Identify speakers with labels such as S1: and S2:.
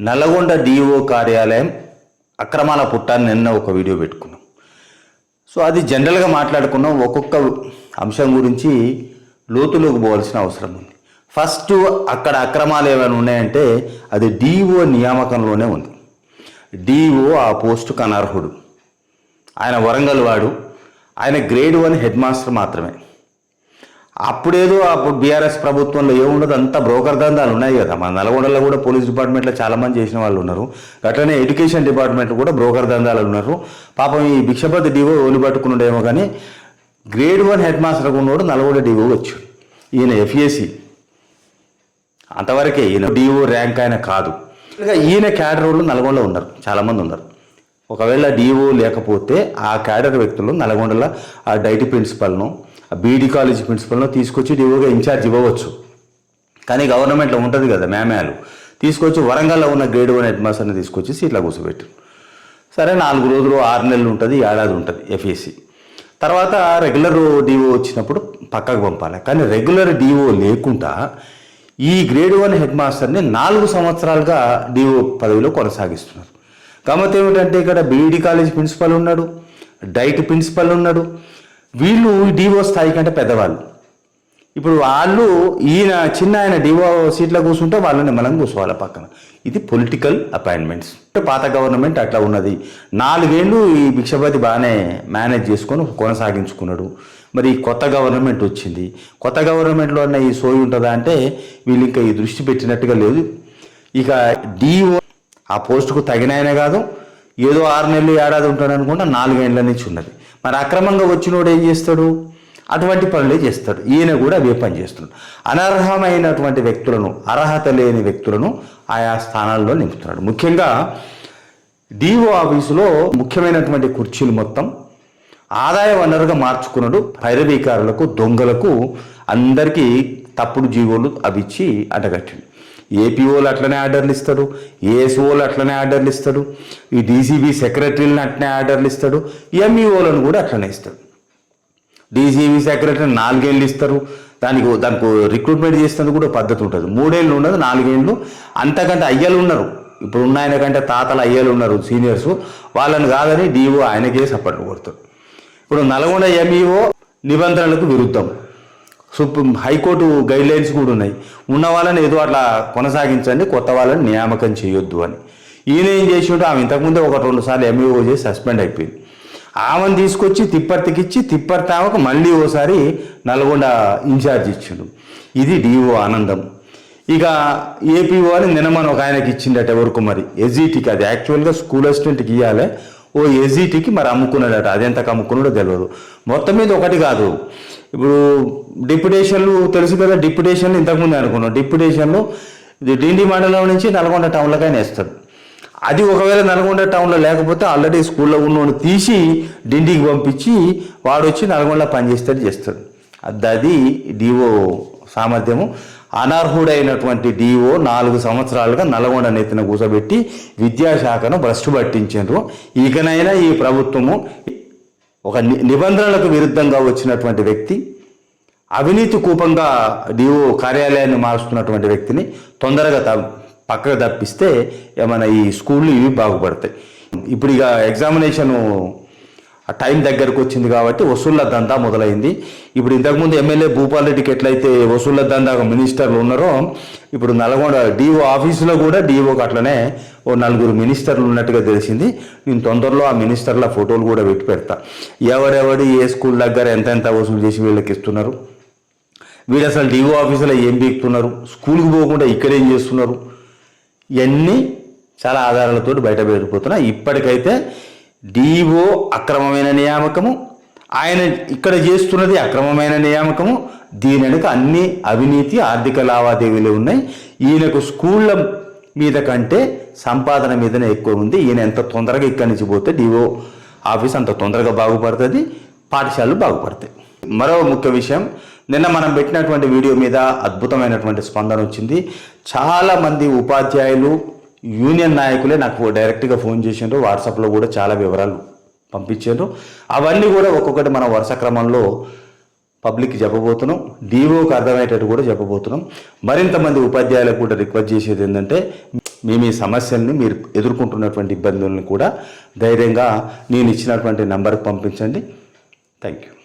S1: Nalgonda DO కార్యాలయం అక్రమాల పుట్టాన్ని నిన్న ఒక వీడియో పెట్టుకున్నాం. సో అది జనరల్గా మాట్లాడుకున్నాం. ఒక్కొక్క అంశం గురించి లోతులోకి పోవాల్సిన అవసరం ఉంది. ఫస్ట్ అక్కడ అక్రమాలు ఏమైనా ఉన్నాయంటే అది డిఓ నియామకంలోనే ఉంది. డిఓ ఆ పోస్టుకు అనర్హుడు. ఆయన వరంగల్ వాడు. ఆయన గ్రేడ్ వన్ హెడ్ మాస్టర్ మాత్రమే. అప్పుడేదో అప్పుడు బీఆర్ఎస్ ప్రభుత్వంలో ఏముండదు అంతా బ్రోకర్ దందాలు ఉన్నాయి కదా. మన నల్గొండలో కూడా పోలీస్ డిపార్ట్మెంట్లో చాలా మంది చేసిన వాళ్ళు ఉన్నారు. అట్లనే ఎడ్యుకేషన్ డిపార్ట్మెంట్ కూడా బ్రోకర్ దందాలు ఉన్నారు. పాపం ఈ భిక్షపతి డివో ఓలి పట్టుకున్నాడేమో కానీ గ్రేడ్ వన్ హెడ్ మాస్టర్ ఉన్నవాడు నల్గొండ డివో వచ్చాడు ఈయన ఎఫ్ఏసి అంతవరకే ఈయన డిఓ ర్యాంక్ ఆయన కాదు. ఇక ఈయన క్యాడర్ వాళ్ళు నల్గొండలో ఉన్నారు. చాలామంది ఉన్నారు. ఒకవేళ డిఓ లేకపోతే ఆ క్యాడర్ వ్యక్తులు నల్గొండలో ఆ డైటీ ప్రిన్సిపల్ను ఆ బీడీ కాలేజ్ ప్రిన్సిపల్ను తీసుకొచ్చి డిఓగా ఇన్ఛార్జ్ ఇవ్వవచ్చు. కానీ గవర్నమెంట్లో ఉంటుంది కదా మేమేలు తీసుకొచ్చి వరంగల్లో ఉన్న గ్రేడ్ వన్ హెడ్ మాస్టర్ని తీసుకొచ్చి సీట్లో కూర్చోబెట్టారు సరే నాలుగు రోజులు ఆరు నెలలు ఉంటుంది ఏడాది ఉంటుంది ఎఫ్ఏసి తర్వాత రెగ్యులర్ డిఓ వచ్చినప్పుడు పక్కకు పంపాలి. కానీ రెగ్యులర్ డిఓ లేకుండా ఈ గ్రేడ్ వన్ హెడ్ మాస్టర్ని నాలుగు సంవత్సరాలుగా డిఓ పదవిలో కొనసాగిస్తున్నారు. గమ్మత్ ఏమిటంటే ఇక్కడ బీఈడి కాలేజ్ ప్రిన్సిపల్ ఉన్నాడు డైట్ ప్రిన్సిపల్ ఉన్నాడు వీళ్ళు డివో స్థాయి కంటే పెద్దవాళ్ళు. ఇప్పుడు వాళ్ళు ఈయన చిన్న ఆయన డివో సీట్లో కూర్చుంటే వాళ్ళని మనం కూర్చోవాలి పక్కన. ఇది పొలిటికల్ అపాయింట్మెంట్స్ పాత గవర్నమెంట్ అట్లా ఉన్నది. నాలుగేళ్ళు ఈ భిక్షపతి బాగానే మేనేజ్ చేసుకొని కొనసాగించుకున్నాడు. మరి కొత్త గవర్నమెంట్ వచ్చింది. కొత్త గవర్నమెంట్లో ఉన్న ఈ సోయి ఉంటుందా అంటే వీళ్ళు ఇంకా ఈ దృష్టి పెట్టినట్టుగా లేదు. ఇక డిఓ ఆ పోస్టుకు తగిన ఆయన కాదు. ఏదో ఆరు నెలలు ఏడాది ఉంటాడు అనుకుంటా నాలుగేళ్ళ నుంచి ఉన్నది. మరి అక్రమంగా వచ్చినోడు ఏం చేస్తాడు? అటువంటి పనులే చేస్తాడు. ఈయన కూడా అవే పని చేస్తున్నాడు. అనర్హమైనటువంటి వ్యక్తులను అర్హత లేని వ్యక్తులను ఆయా స్థానాల్లో నింపుతున్నాడు. ముఖ్యంగా డిఓ ఆఫీసులో ముఖ్యమైనటువంటి కుర్చీలు మొత్తం ఆదాయ వనరుగా మార్చుకున్నాడు. పైరవీకారులకు దొంగలకు అందరికీ తప్పుడు జీవోలు అవిచ్చి ఇచ్చి ఏపీఓలు అట్లనే ఆర్డర్లు ఇస్తాడు ఏఎస్ఓలు అట్లనే ఆర్డర్లు ఇస్తాడు ఈ డీసీబీ సెక్రటరీలను అట్లనే ఆర్డర్లు ఇస్తాడు ఎంఈఓలను కూడా అట్లనే ఇస్తాడు. డీసీబీ సెక్రటరీ నాలుగేళ్ళు ఇస్తారు దానికి దానికి రిక్రూట్మెంట్ చేసేందుకు కూడా పద్ధతి ఉంటుంది. మూడేళ్ళు ఉండదు నాలుగేళ్ళు. అంతకంటే అయ్యలు ఉన్నారు. ఇప్పుడు ఉన్న ఆయన కంటే తాతలు అయ్యలు ఉన్నారు సీనియర్స్. వాళ్ళని కాదని డీఓ ఆయనకే సపోర్ట్ కొడతారు ఇప్పుడు నల్గొండ ఎంఈఓ నిబంధనలకు విరుద్ధం. సుప్రీం హైకోర్టు గైడ్లైన్స్ కూడా ఉన్నాయి. ఉన్న వాళ్ళని ఏదో అట్లా కొనసాగించండి కొత్త వాళ్ళని నియామకం చేయొద్దు అని. ఈయన ఏం చేసి ఆమె ఇంతకుముందే ఒక రెండు సార్లు ఎంఈఓ చేసి సస్పెండ్ అయిపోయింది. ఆమెను తీసుకొచ్చి తిప్పర్తికిచ్చి తిప్పర్తి ఆమెకు మళ్ళీ ఓసారి నల్గొండ ఇన్ఛార్జ్ ఇచ్చిండు. ఇది డిఓ ఆనందం. ఇక ఏపీఓ అని నిన్న మనం ఒక ఆయనకి ఇచ్చిండట ఎవరికి మరి. ఎజిటీకి అది యాక్చువల్గా స్కూల్ అసిస్టెంట్కి ఇవ్వాలి ఓ ఎజిటీకి మరి అమ్ముకున్నాడట. అది ఎంతకు అమ్ముకున్నాడో తెలియదు మొత్తం మీద ఒకటి కాదు. ఇప్పుడు డిప్యుటేషన్లు తెలుసు కదా డిప్యుటేషన్లు ఇంతకుముందు అనుకున్నాం. డిప్యుటేషన్లు డిండి మండలం నుంచి నల్గొండ టౌన్లకైనా ఇస్తారు అది ఒకవేళ నల్గొండ టౌన్లో లేకపోతే ఆల్రెడీ స్కూల్లో ఉన్నోడు తీసి డిండికి పంపించి వాడు వచ్చి నల్గొండలో పనిచేస్తాడు చేస్తాడు. అది అది డివో సామర్థ్యము. అనర్హుడైనటువంటి డిఓ నాలుగు సంవత్సరాలుగా నల్గొండ నెత్తిన కూసబెట్టి విద్యాశాఖను భ్రష్టు పట్టించారు ఇకనైనా ఈ ప్రభుత్వము ఒక నిబంధనలకు విరుద్ధంగా వచ్చినటువంటి వ్యక్తి అవినీతి కూపంగా డిఓ కార్యాలయాన్ని మారుస్తున్నటువంటి వ్యక్తిని తొందరగా త పక్కకు తప్పిస్తే ఏమైనా ఈ స్కూళ్ళు ఇవి బాగుపడతాయి. ఇప్పుడు ఇక ఎగ్జామినేషను టైం దగ్గరకు వచ్చింది కాబట్టి వసూళ్ళ దందా మొదలైంది. ఇప్పుడు ఇంతకుముందు ఎమ్మెల్యే భూపాల్ రెడ్డికి ఎట్లయితే వసూళ్ళ దందా మినిస్టర్లు ఉన్నారో ఇప్పుడు నల్గొండ డిఓ ఆఫీసులో కూడా డిఓకి అట్లనే ఓ నలుగురు మినిస్టర్లు ఉన్నట్టుగా తెలిసింది. నేను తొందరలో ఆ మినిస్టర్ల ఫోటోలు కూడా పెట్టి పెడతా. ఎవరెవడు ఏ స్కూల్ దగ్గర ఎంత ఎంత వసూలు చేసి వీళ్ళకి ఇస్తున్నారు? వీడు అసలు డిఓ ఆఫీసులో ఏం బీక్తున్నారు? స్కూల్కి పోకుండా ఇక్కడేం చేస్తున్నారు? ఇవన్నీ చాలా ఆధారాలతో బయట పెరిగిపోతున్నాయి. ఇప్పటికైతే డిఓ అక్రమమైన నియామకము. ఆయన ఇక్కడ చేస్తున్నది అక్రమమైన నియామకము. దీని వెనుక అన్ని అవినీతి ఆర్థిక లావాదేవీలు ఉన్నాయి. ఈయనకు స్కూళ్ళ మీద కంటే సంపాదన మీదనే ఎక్కువ ఉంది. ఈయన ఎంత తొందరగా ఇక్కడి నుంచి పోతే డిఓ ఆఫీస్ అంత తొందరగా బాగుపడుతుంది పాఠశాలలు బాగుపడతాయి. మరో ముఖ్య విషయం నిన్న మనం పెట్టినటువంటి వీడియో మీద అద్భుతమైనటువంటి స్పందన వచ్చింది. చాలామంది ఉపాధ్యాయులు యూనియన్ నాయకులే నాకు డైరెక్ట్గా ఫోన్ చేసిండ్రు వాట్సాప్లో కూడా చాలా వివరాలు పంపించారు అవన్నీ కూడా ఒక్కొక్కటి మన వరుస క్రమంలో పబ్లిక్కి చెప్పబోతున్నాం. డీఓకి అర్థమయ్యేటట్టు కూడా చెప్పబోతున్నాం. మరింత మంది ఉపాధ్యాయులకు కూడా రిక్వెస్ట్ చేసేది ఏంటంటే మీ మీ సమస్యల్ని మీరు ఎదుర్కొంటున్నటువంటి ఇబ్బందుల్ని కూడా ధైర్యంగా నేను ఇచ్చినటువంటి నంబర్కి పంపించండి. Thank you